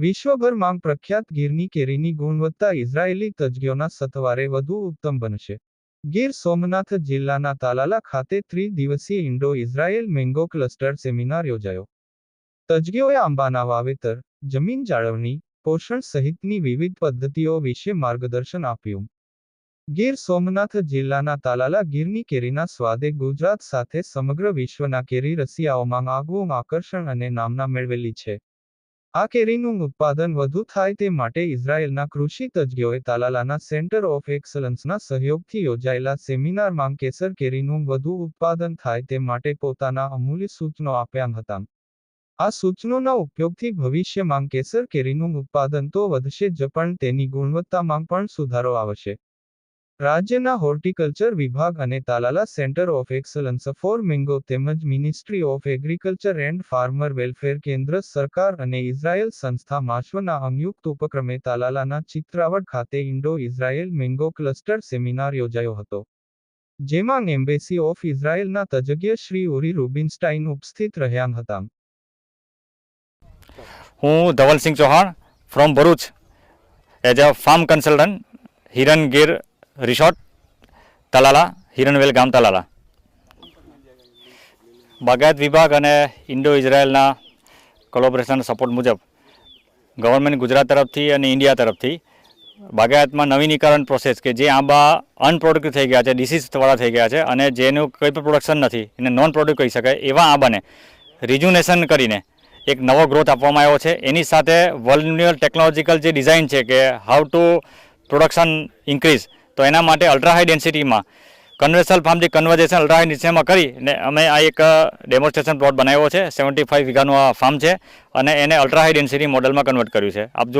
વિશ્વભરમાં પ્રખ્યાત ગીરની કેરીની ગુણવત્તા ઇઝરાયેલી તજજ્ઞોના સથવારે વધુ ઉત્તમ બનશે. ગીર સોમનાથ જિલ્લાના તાલાલા ખાતે ત્રિદિવસીય Indo Israel mango cluster seminar યોજાયો. તજજ્ઞોએ આંબાના વાવેતર, જમીન જાળવણી, પોષણ સહિતની વિવિધ પદ્ધતિઓ વિશે માર્ગદર્શન આપ્યું. ગીર સોમનાથ જિલ્લાના તાલાલા ગીરની કેરીના સ્વાદે ગુજરાત સાથે સમગ્ર વિશ્વના કેરી રસિયાઓમાં આગવું આકર્ષણ અને નામના મેળવેલી છે. આ કેરીનું ઉત્પાદન વધુ થાય તે માટે ઇઝરાયેલના કૃષિ તજજ્ઞોએ તાલાલાના સેન્ટર ઓફ એક્સલન્સના સહયોગથી યોજાયેલા સેમિનારમાં કેસર કેરીનું વધુ ઉત્પાદન થાય તે માટે પોતાના અમૂલ્ય સૂચનો આપ્યા હતા. આ સૂચનોના ઉપયોગથી ભવિષ્યમાં કેસર કેરીનું ઉત્પાદન તો વધશે જ પણ તેની ગુણવત્તામાં પણ સુધારો આવશે. રાજ્યના હોર્ટિકલ્ચર વિભાગ અને Talala centre of excellence for mango તેમજ ministry of agriculture and farmer welfare કેન્દ્ર સરકાર અને ઇઝરાયેલ સંસ્થા માશ્વના સંયુક્ત ઉપક્રમે તાલાલાના ચિત્રાવડ ખાતે Indo Israel mango cluster seminar યોજાયો હતો, જેમાં એમ્બેસી ઓફ ઇઝરાયેલના તજજ્ઞ શ્રી ઉરી રૂબિન્સ્ટાઇન ઉપસ્થિત રહ્યા હતા. હું Dhavalsinh Chauhan from Bharuch, as a farm consultant Hiran Gir resort, Talala, Hiranvel ગામ તલાલા. બાગાયત વિભાગ અને ઇન્ડો ઇઝરાયલના કોલોબરેશન સપોર્ટ મુજબ ગવર્મેન્ટ ગુજરાત તરફથી અને ઇન્ડિયા તરફથી બાગાયતમાં નવીનીકરણ પ્રોસેસ કે જે આંબા અનપ્રોડક્ટિવ થઈ ગયા છે ડિસીઝવાળા થઈ ગયા છે અને જેનું કંઈ પણ પ્રોડક્શન નથી, એને નોન પ્રોડક્ટ કહી શકાય એવા આંબાને રિજ્યુનેશન કરીને એક નવો ગ્રોથ આપવામાં આવ્યો છે. એની સાથે વર્લ્ડ ટેકનોલોજીકલ જે ડિઝાઇન છે કે હાઉ ટુ પ્રોડક્શન ઇન્ક્રીઝ તો એના માટે અલ્ટ્રા હાઈ ડેન્સિટીમાં કન્વેન્શનલ ફાર્મ જે કન્વર્જેશન અલ્ટ્રા હાઈ નીચેમાં કરી અમે આ એક ડેમોન્સ્ટ્રેશન પ્લોટ બનાવ્યો છે. સેવન્ટી ફાઇવ વીઘાનું આ ફાર્મ છે અને એને અલ્ટ્રા હાઈ ડેન્સિટી મોડલમાં કન્વર્ટ કર્યું છે. આપ જો